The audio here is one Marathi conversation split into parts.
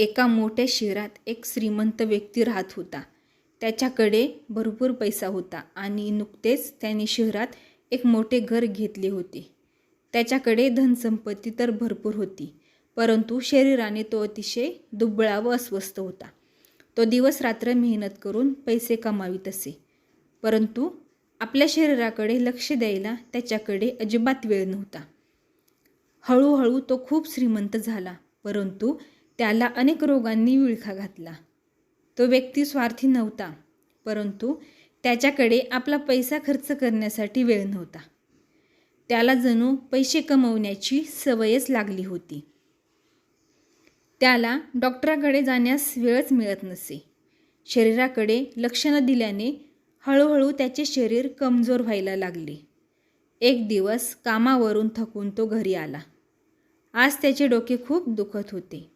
एका मोठ्या शहरात एक श्रीमंत व्यक्ती राहत होता. त्याच्याकडे भरपूर पैसा होता आणि नुकतेच त्याने शहरात एक मोठे घर घेतले होते. त्याच्याकडे धनसंपत्ती तर भरपूर होती परंतु शरीराने तो अतिशय दुबळा व अस्वस्थ होता. तो दिवस रात्र मेहनत करून पैसे कमावित असे परंतु आपल्या शरीराकडे लक्ष द्यायला त्याच्याकडे अजिबात वेळ नव्हता. हळूहळू तो खूप श्रीमंत झाला परंतु त्याला अनेक रोगांनी विळखा घातला. तो व्यक्ती स्वार्थी नव्हता परंतु त्याच्याकडे आपला पैसा खर्च करण्यासाठी वेळ नव्हता. त्याला जणू पैसे कमवण्याची सवयच लागली होती. त्याला डॉक्टराकडे जाण्यास वेळच मिळत नसे. शरीराकडे लक्ष न दिल्याने हळूहळू त्याचे शरीर कमजोर व्हायला लागले. एक दिवस कामावरून थकून तो घरी आला. आज त्याचे डोके खूप दुखत होते.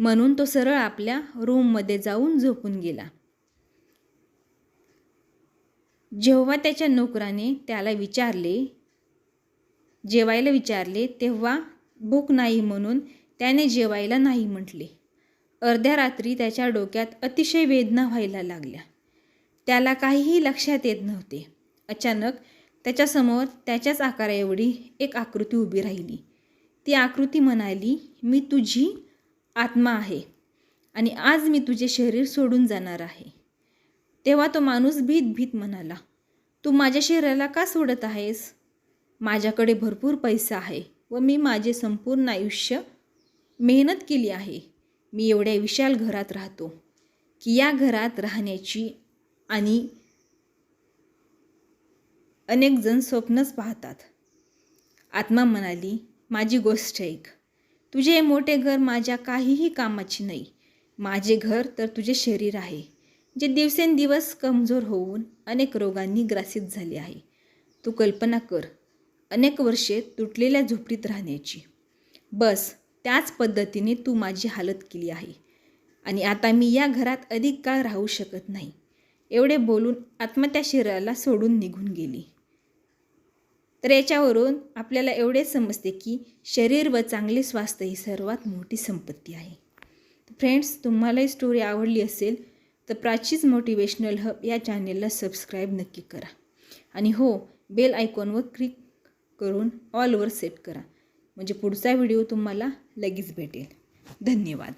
म्हणून तो सरळ आपल्या रूममध्ये जाऊन झोपून गेला. जेव्हा त्याच्या नोकराने त्याला विचारले जेवायला विचारले तेव्हा भूक नाही म्हणून त्याने जेवायला नाही म्हटले. अर्ध्या रात्री त्याच्या डोक्यात अतिशय वेदना व्हायला लागल्या. त्याला काहीही लक्षात येत नव्हते. अचानक त्याच्यासमोर त्याच्याच आकाराएवढी एक आकृती उभी राहिली. ती आकृती म्हणाली मी तुझी आत्मा आहे. आणि आज मी तुझे शरीर सोडून जाणार आहे. तेव्हा तो माणूस भीत भीत म्हणाला तू माझ्या शरीराला का सोडत आहेस? माझ्याकडे भरपूर पैसा आहे व मी माझे संपूर्ण आयुष्य मेहनत केली आहे. मी एवढ्या विशाल घरात राहतो की या घरात राहण्याची आणि अनेकजण स्वप्नच पाहतात. आत्मा म्हणाली माझी गोष्ट ऐक तुझे हे मोठे घर माझ्या काहीही कामाची नाही. माझे घर तर तुझे शरीर आहे जे दिवसेंदिवस कमजोर होऊन अनेक रोगांनी ग्रासित झाले आहे. तू कल्पना कर अनेक वर्षे तुटलेल्या झोपडीत राहण्याची. बस त्याच पद्धतीने तू माझी हालत केली आहे. आणि आता मी या घरात अधिक काळ राहू शकत नाही. एवढे बोलून आत्मा त्या शरीराला सोडून निघून गेली. तर याच्यावरून आपल्याला एवढेच समजते की शरीर व चांगले स्वास्थ्य ही सर्वात मोठी संपत्ती आहे. फ्रेंड्स तुम्हाला ही स्टोरी आवडली असेल तर प्राचीच मोटिवेशनल हब या चॅनेलला सबस्क्राईब नक्की करा. आणि हो बेल आयकॉनवर क्लिक करून ऑलवर सेट करा. म्हणजे पुढचा व्हिडिओ तुम्हाला लगेच भेटेल. धन्यवाद.